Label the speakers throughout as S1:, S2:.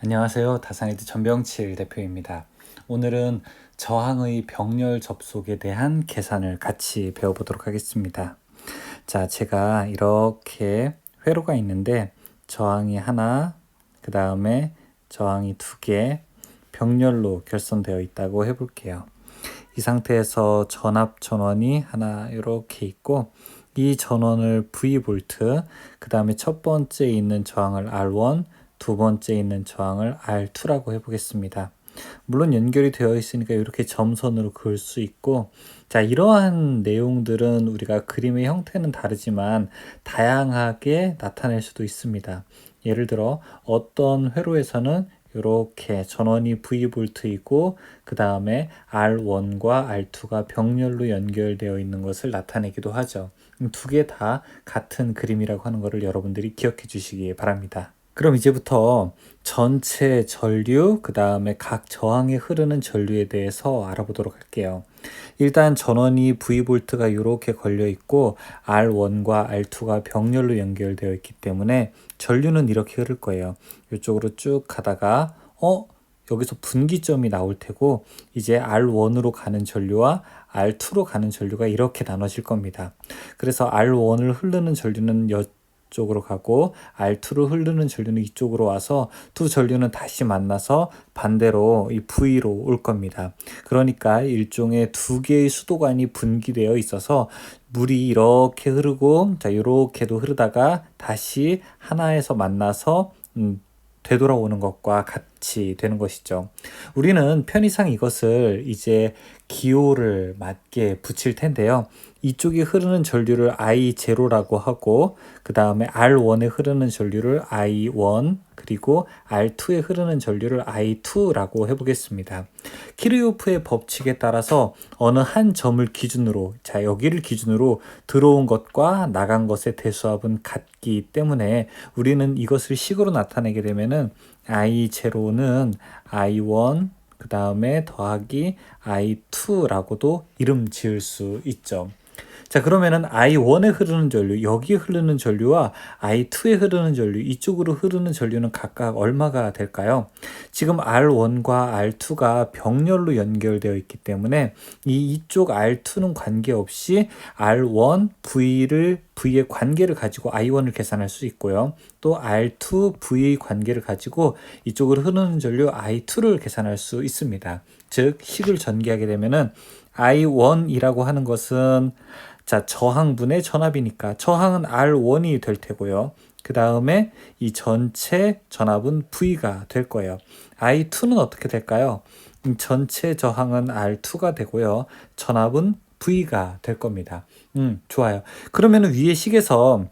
S1: 안녕하세요. 다산이드 전병칠 대표입니다. 오늘은 저항의 병렬 접속에 대한 계산을 같이 배워보도록 하겠습니다. 자, 제가 이렇게 회로가 있는데 저항이 하나, 그 다음에 저항이 두 개, 병렬로 결선되어 있다고 해볼게요. 이 상태에서 전압 전원이 하나 이렇게 있고 이 전원을 V볼트, 그 다음에 첫 번째 있는 저항을 R1, 두 번째 있는 저항을 R2라고 해보겠습니다. 물론 연결이 되어 있으니까 이렇게 점선으로 그을 수 있고 자 이러한 내용들은 우리가 그림의 형태는 다르지만 다양하게 나타낼 수도 있습니다. 예를 들어 어떤 회로에서는 이렇게 전원이 V볼트이고 그 다음에 R1과 R2가 병렬로 연결되어 있는 것을 나타내기도 하죠. 두 개 다 같은 그림이라고 하는 것을 여러분들이 기억해 주시기 바랍니다. 그럼 이제부터 전체 전류, 그 다음에 각 저항에 흐르는 전류에 대해서 알아보도록 할게요. 일단 전원이 V볼트가 이렇게 걸려 있고 R1과 R2가 병렬로 연결되어 있기 때문에 전류는 이렇게 흐를 거예요. 이쪽으로 쭉 가다가 어 여기서 분기점이 나올 테고 이제 R1으로 가는 전류와 R2로 가는 전류가 이렇게 나눠질 겁니다. 그래서 R1을 흐르는 전류는 쪽으로 가고 R2로 흐르는 전류는 이쪽으로 와서 두 전류는 다시 만나서 반대로 이 V로 올 겁니다. 그러니까 일종의 두 개의 수도관이 분기되어 있어서 물이 이렇게 흐르고 자 이렇게도 흐르다가 다시 하나에서 만나서 음, 되돌아오는 것과 같이 되는 것이죠. 우리는 편의상 이것을 이제 기호를 맞게 붙일 텐데요. 이쪽에 흐르는 전류를 I0라고 하고 그 다음에 R1에 흐르는 전류를 I1 그리고 R2에 흐르는 전류를 I2라고 해보겠습니다. 키르요프의 법칙에 따라서 어느 한 점을 기준으로 자 여기를 기준으로 들어온 것과 나간 것의 대수합은 같기 때문에 우리는 이것을 식으로 나타내게 되면은 I0는 I1 그 다음에 더하기 I2라고도 이름 지을 수 있죠. 자, 그러면은 I1에 흐르는 전류, 여기에 흐르는 전류와 I2에 흐르는 전류, 이쪽으로 흐르는 전류는 각각 얼마가 될까요? 지금 R1과 R2가 병렬로 연결되어 있기 때문에 이 이쪽 R2는 관계없이 R1, V를 V의 관계를 가지고 I1을 계산할 수 있고요. 또 R2, V의 관계를 가지고 이쪽으로 흐르는 전류 I2를 계산할 수 있습니다. 즉, 식을 전개하게 되면은 I1이라고 하는 것은 자, 저항분의 전압이니까 저항은 R1이 될 테고요. 그 다음에 이 전체 전압은 V가 될 거예요. I2는 어떻게 될까요? 전체 저항은 R2가 되고요. 전압은 V가 될 겁니다. 음, 좋아요. 그러면 위에 식에서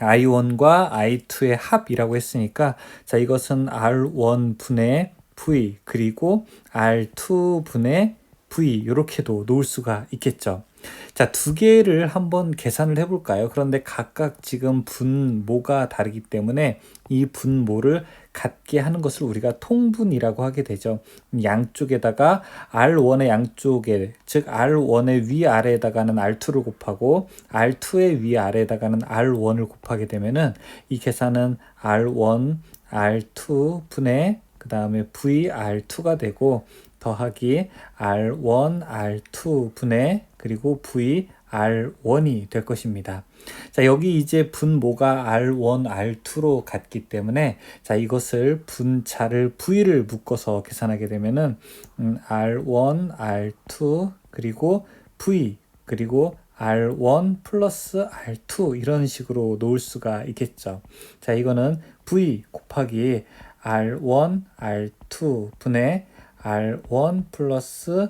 S1: I1과 I2의 합이라고 했으니까 자, 이것은 R1 분의 V 그리고 R2 분의 V 이렇게도 놓을 수가 있겠죠. 자, 두 개를 한번 계산을 해볼까요? 그런데 각각 지금 분모가 다르기 때문에 이 분모를 같게 하는 것을 우리가 통분이라고 하게 되죠. 양쪽에다가 R1의 양쪽에, 즉 R1의 위아래에다가는 R2를 곱하고 R2의 위아래에다가는 R1을 곱하게 되면은 이 계산은 R1, R2 분의 그 다음에 VR2가 되고 더하기 R1, R2 분의 그리고 V R1이 될 것입니다. 자, 여기 이제 분모가 R1, R2로 같기 때문에 자, 이것을 분차를 V를 묶어서 계산하게 되면은 음, R1, R2 그리고 V 그리고 R1 플러스 R2 이런 식으로 놓을 수가 있겠죠. 자, 이거는 V 곱하기 R1, R2 분의 R1 플러스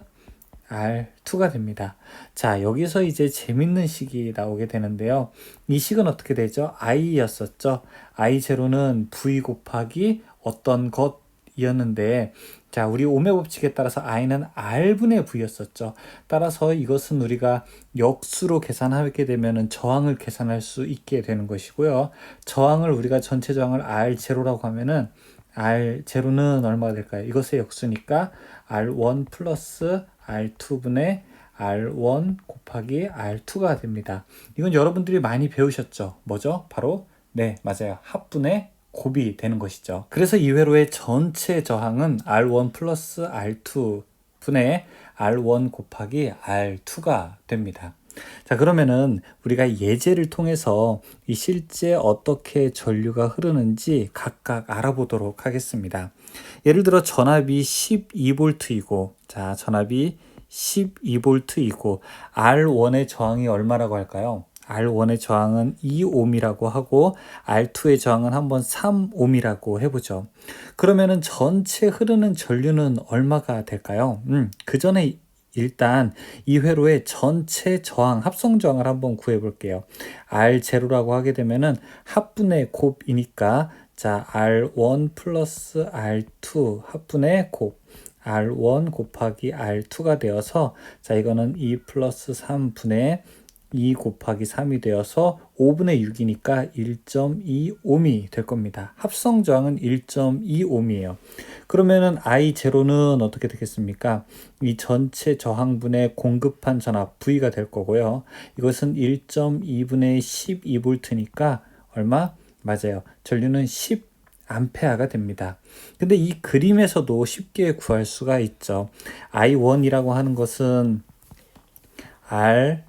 S1: R2가 됩니다. 자, 여기서 이제 재밌는 식이 나오게 되는데요. 이 식은 어떻게 되죠? i였었죠. i0는 v 곱하기 어떤 것 이었는데 자, 우리 오메 법칙에 따라서 i는 r분의 v였었죠. 따라서 이것은 우리가 역수로 계산하게 되면 저항을 계산할 수 있게 되는 것이고요. 저항을 우리가 전체 저항을 r0라고 하면은 R0는 얼마가 될까요? 이것의 역수니까 R1 플러스 R2분의 R1 곱하기 R2가 됩니다. 이건 여러분들이 많이 배우셨죠? 뭐죠? 바로 네, 맞아요. 합분의 곱이 되는 것이죠. 그래서 이 회로의 전체 저항은 R1 플러스 R2 분의 R1 곱하기 R2가 됩니다. 자, 그러면은 우리가 예제를 통해서 이 실제 어떻게 전류가 흐르는지 각각 알아보도록 하겠습니다. 예를 들어 전압이 12V이고, 자, 전압이 12V이고, R1의 저항이 얼마라고 할까요? R1의 저항은 2옴이라고 하고 R2의 저항은 한번 3옴이라고 해보죠. 그러면은 전체 흐르는 전류는 얼마가 될까요? 음, 그 전에 일단 이 회로의 전체 저항, 합성 저항을 한번 구해 볼게요. R0라고 하게 되면은 합분의 곱이니까 자, R1 플러스 R2 합분의 곱 R1 곱하기 R2가 되어서 자, 이거는 2 플러스 3분의 2 곱하기 3이 되어서 5분의 6이니까 1.25옴이 될 겁니다. 합성 저항은 1.25옴이에요. 그러면은 I0는 어떻게 되겠습니까? 이 전체 저항분에 공급한 전압 V가 될 거고요. 이것은 1.2분의 12V니까 얼마? 맞아요. 전류는 10 암페아가 됩니다. 근데 이 그림에서도 쉽게 구할 수가 있죠. I1이라고 하는 것은 R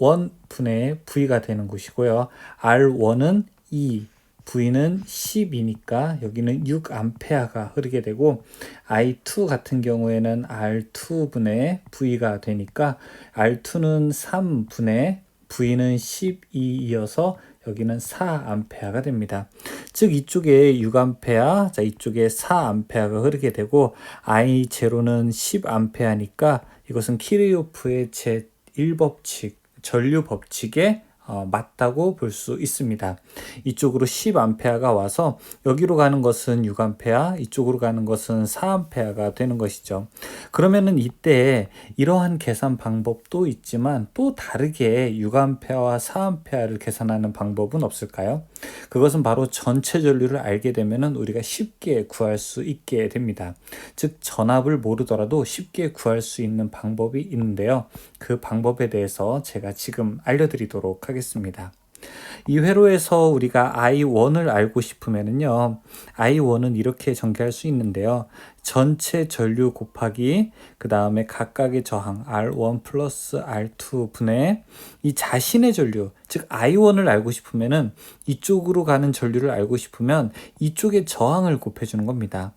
S1: 1분의 V가 되는 것이고요. R1은 2, V는 10이니까 여기는 6암페아가 흐르게 되고 I2 같은 경우에는 R2분의 V가 되니까 R2는 3분의 V는 12이어서 여기는 4암페아가 됩니다. 즉 이쪽에 6암페아, 자 이쪽에 4암페아가 흐르게 되고 I0는 10암페아니까 이것은 키르요프의 제1법칙 전류 법칙에 어, 맞다고 볼 수 있습니다. 이쪽으로 10암페아가 와서 여기로 가는 것은 6암페아, 이쪽으로 가는 것은 4암페아가 되는 것이죠. 그러면은 이때 이러한 계산 방법도 있지만 또 다르게 6암페아와 4암페아를 계산하는 방법은 없을까요? 그것은 바로 전체 전류를 알게 되면은 우리가 쉽게 구할 수 있게 됩니다. 즉 전압을 모르더라도 쉽게 구할 수 있는 방법이 있는데요. 그 방법에 대해서 제가 지금 알려드리도록 하겠습니다. 하겠습니다. 이 회로에서 우리가 I1을 알고 싶으면요 I1은 이렇게 전개할 수 있는데요. 전체 전류 곱하기 그 다음에 각각의 저항 R1 플러스 R2 분의 이 자신의 전류 즉 I1을 알고 싶으면은 이쪽으로 가는 전류를 알고 싶으면 이쪽의 저항을 곱해주는 겁니다.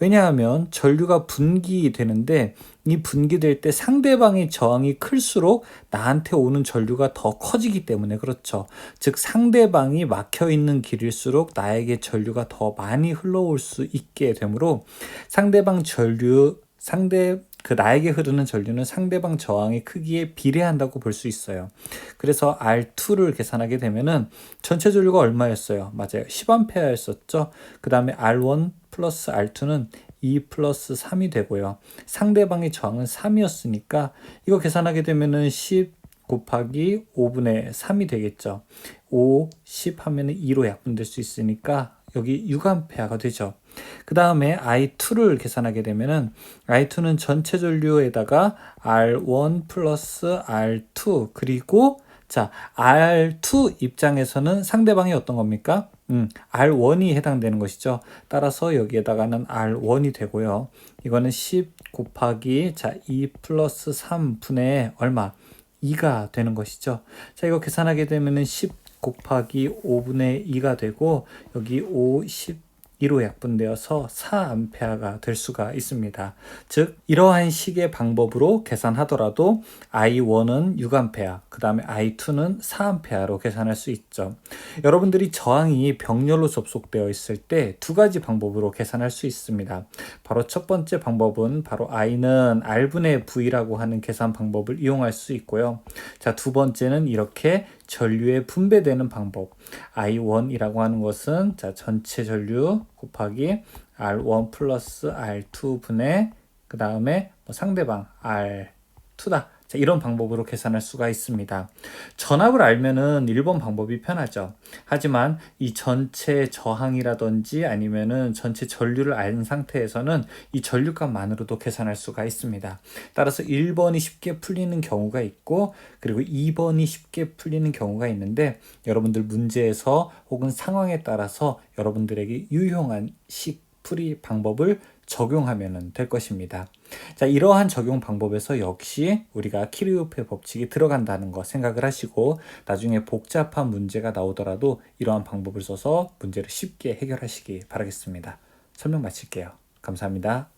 S1: 왜냐하면 전류가 분기되는데 이 분기될 때 상대방의 저항이 클수록 나한테 오는 전류가 더 커지기 때문에 그렇죠. 즉 상대방이 막혀 있는 길일수록 나에게 전류가 더 많이 흘러올 수 있게 되므로 상 대방 전류 상대 그 나에게 흐르는 전류는 상대방 저항의 크기에 비례한다고 볼 수 있어요. 그래서 R2를 계산하게 되면은 전체 전류가 얼마였어요? 맞아요. 10A였었죠. 그 다음에 R1 플러스 R2는 2 플러스 3이 되고요. 상대방의 저항은 3이었으니까 이거 계산하게 되면은 10 곱하기 5분의 3이 되겠죠. 5, 10 하면은 2로 약분될 수 있으니까 여기 6암페아가 되죠. 그 다음에 I2를 계산하게 되면은 I2는 전체 전류에다가 R1 플러스 R2 그리고 자 R2 입장에서는 상대방이 어떤 겁니까? 음, R1이 해당되는 것이죠. 따라서 여기에다가는 R1이 되고요. 이거는 10 곱하기 자2 플러스 3분의 얼마? 2가 되는 것이죠. 자 이거 계산하게 되면은 10 곱하기 5분의 2가 되고 여기 5, 10 2로 약분되어서 4암페아가 될 수가 있습니다. 즉 이러한 식의 방법으로 계산하더라도 I1은 6암페아, 그 다음에 I2는 4암페아로 계산할 수 있죠. 여러분들이 저항이 병렬로 접속되어 있을 때 두 가지 방법으로 계산할 수 있습니다. 바로 첫 번째 방법은 바로 I는 R분의 V라고 하는 계산 방법을 이용할 수 있고요. 자, 두 번째는 이렇게 전류에 분배되는 방법. I1이라고 하는 것은 자, 전체 전류 곱하기 R1 플러스 R2 분의 그 다음에 뭐 상대방 R2다. 자, 이런 방법으로 계산할 수가 있습니다. 전압을 알면은 1번 방법이 편하죠. 하지만 이 전체 저항이라든지 아니면은 전체 전류를 알 상태에서는 이 전류값만으로도 계산할 수가 있습니다. 따라서 1번이 쉽게 풀리는 경우가 있고 그리고 2번이 쉽게 풀리는 경우가 있는데 여러분들 문제에서 혹은 상황에 따라서 여러분들에게 유용한 식 풀이 방법을 적용하면 될 것입니다. 자, 이러한 적용 방법에서 역시 우리가 키르요프의 법칙이 들어간다는 거 생각을 하시고 나중에 복잡한 문제가 나오더라도 이러한 방법을 써서 문제를 쉽게 해결하시기 바라겠습니다. 설명 마칠게요. 감사합니다.